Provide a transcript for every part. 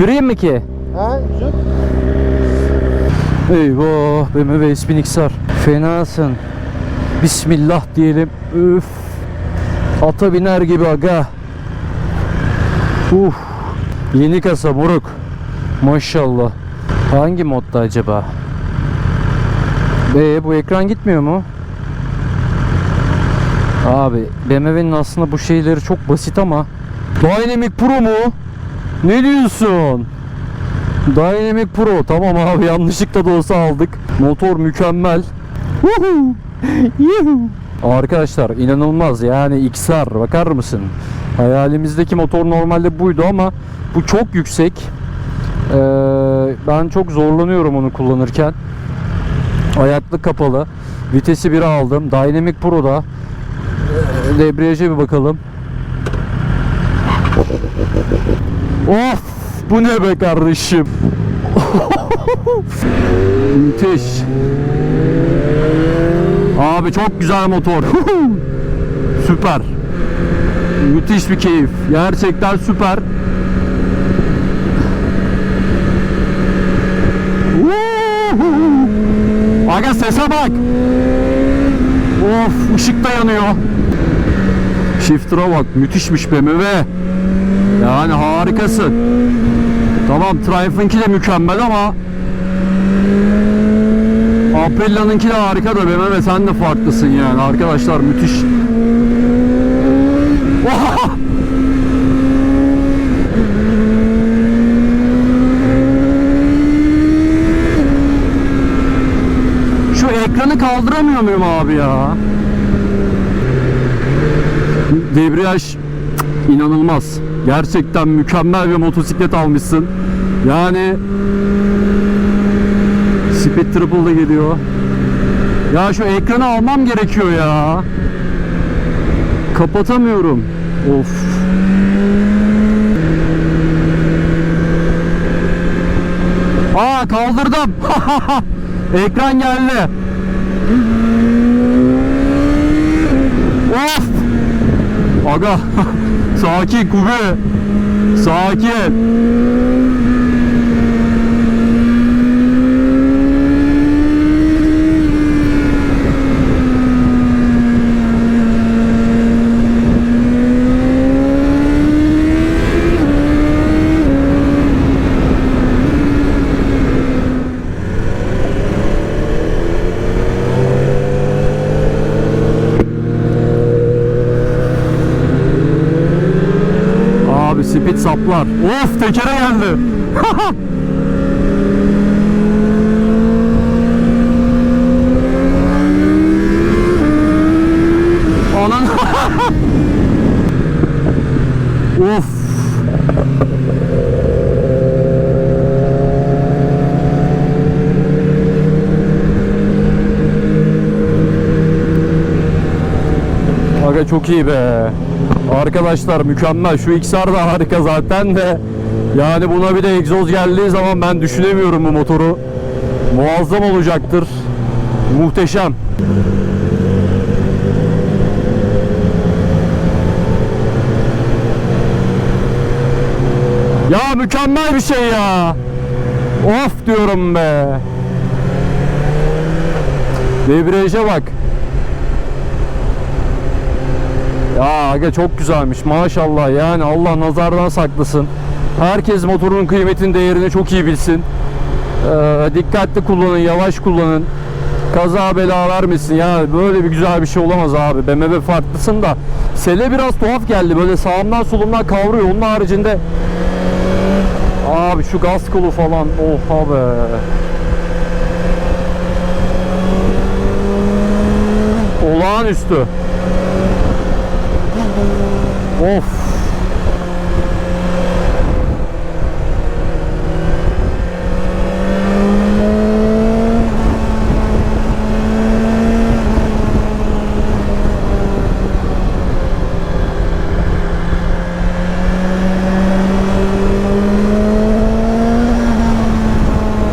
Süreyim mi ki? Ha, sür. Eyvah BMW S1000XR. Fenasın. Bismillah diyelim. Üf. Ata biner gibi aga. Uf. Yeni kasa moruk. Maşallah. Hangi modda acaba? Be bu ekran gitmiyor mu? Abi BMW'nin aslında bu şeyleri çok basit ama Dynamic Pro mu? Ne diyorsun? Dynamic Pro tamam abi yanlışlıkla da olsa aldık. Motor mükemmel. Arkadaşlar inanılmaz yani XR bakar mısın? Hayalimizdeki motor normalde buydu ama bu çok yüksek. Ee, ben çok zorlanıyorum onu kullanırken. Ayaklı kapalı. Vitesi 1'e aldım. Dynamic Pro'da. Ee, Debriyaja bir bakalım. Of bu ne be kardeşim. Müthiş. Abi çok güzel motor. süper. Müthiş bir keyif. Gerçekten süper. Aga sese bak. Of ışık da yanıyor. Shifter'a bak müthişmiş BMW. Yani harikasın. Tamam Triumph'ınki de mükemmel ama Aprilia'nınki de harika da BMW sen de farklısın yani arkadaşlar müthiş. Oha! Şu ekranı kaldıramıyor muyum abi ya? Debriyaj inanılmaz. Gerçekten mükemmel bir motosiklet almışsın. Yani Speed Triple da geliyor. Ya şu ekranı almam gerekiyor ya. Kapatamıyorum. Of. Aa kaldırdım. Ekran geldi. Of. Aga. Sakin Kubi. Sakin. Abi speed saplar. Of tekere geldi. Anan. of. Aga çok iyi be. Arkadaşlar mükemmel. Şu XR da harika zaten de. Yani buna bir de egzoz geldiği zaman ben düşünemiyorum bu motoru. Muazzam olacaktır. Muhteşem. Ya mükemmel bir şey ya. Of diyorum be. Debriyaja bak. Ya aga çok güzelmiş maşallah yani Allah nazardan saklasın. Herkes motorun kıymetini değerini çok iyi bilsin. Ee, dikkatli kullanın, yavaş kullanın. Kaza bela vermesin ya böyle bir güzel bir şey olamaz abi. BMW farklısın da sele biraz tuhaf geldi böyle sağımdan solumdan kavruyor. Onun haricinde abi şu gaz kolu falan oha be. Olağanüstü. Of.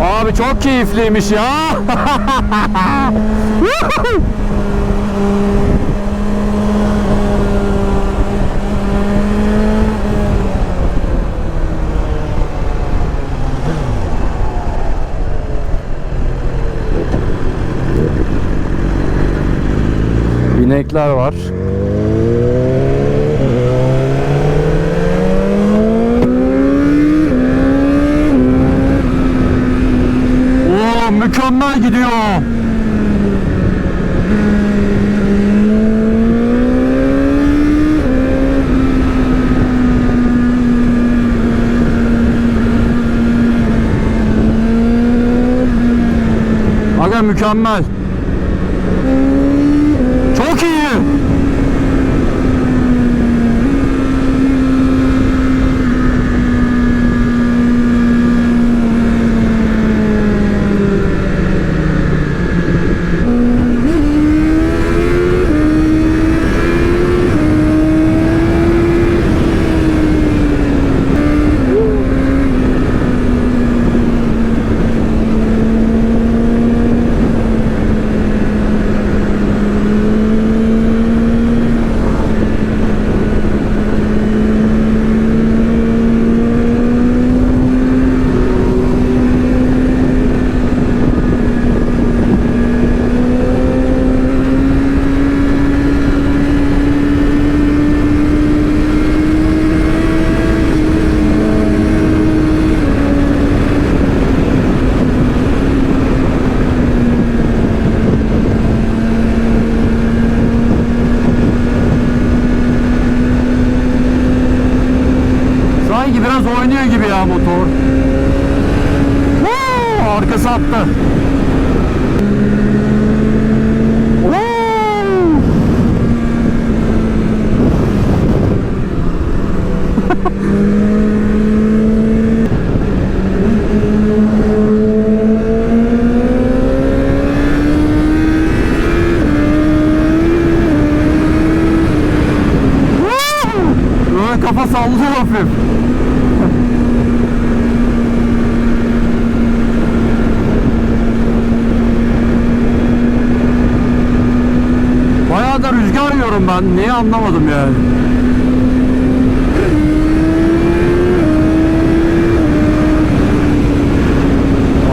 Abi çok keyifliymiş ya. Sinekler var. Oo mükemmel gidiyor. Aga mükemmel. Çok iyi. Sanki biraz oynuyor gibi ya motor. Woo! Arkası attı. Woo! Niye anlamadım yani.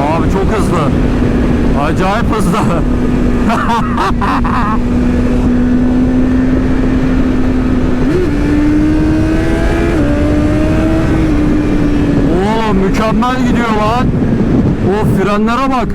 Abi çok hızlı. Acayip hızlı. Oo mükemmel gidiyor lan. O frenlere bak.